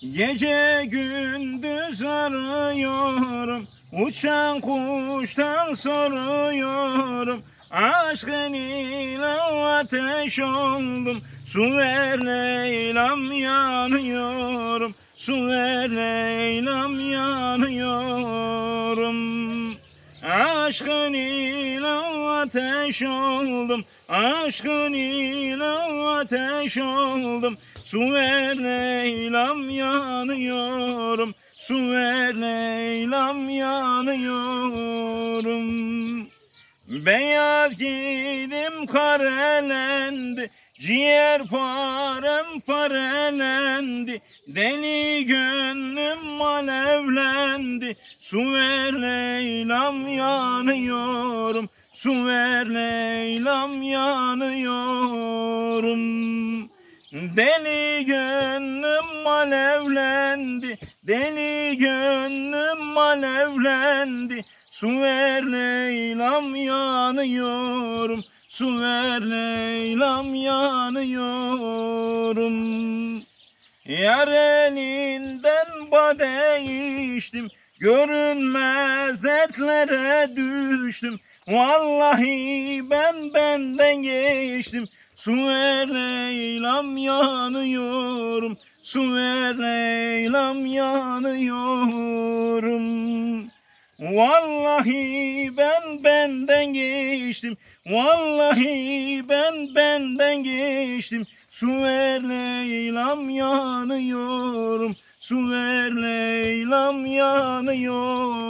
Gece gündüz arıyorum Uçan kuştan soruyorum. Aşkın ile ateş oldum Su ver Leyla'm yanıyorum. Su ver Leyla'm yanıyorum Aşkın ile ateş oldum. Aşkın ile ateş oldum. Su ver Leyla'm yanıyorum. Su ver Leyla'm yanıyorum. Beyaz giydim karelendi Ciğer parem parelendi Deli gönlüm alevlendi. Su ver Leyla'm yanıyorum Su ver Leyla'm yanıyorum. Deli gönlüm alevlendi Deli gönlüm alevlendi. Su ver Leyla'm yanıyorum Su ver Leyla'm yanıyorum. Yar elinden bade içtim Görünmez dertlere düştüm. Vallahi ben benden geçtim. Su ver Leyla'm yanıyorum. Su ver Leyla'm yanıyorum Vallahi ben benden geçtim. Vallahi ben benden geçtim. Su ver Leyla'm yanıyorum. Su ver Leyla'm yanıyorum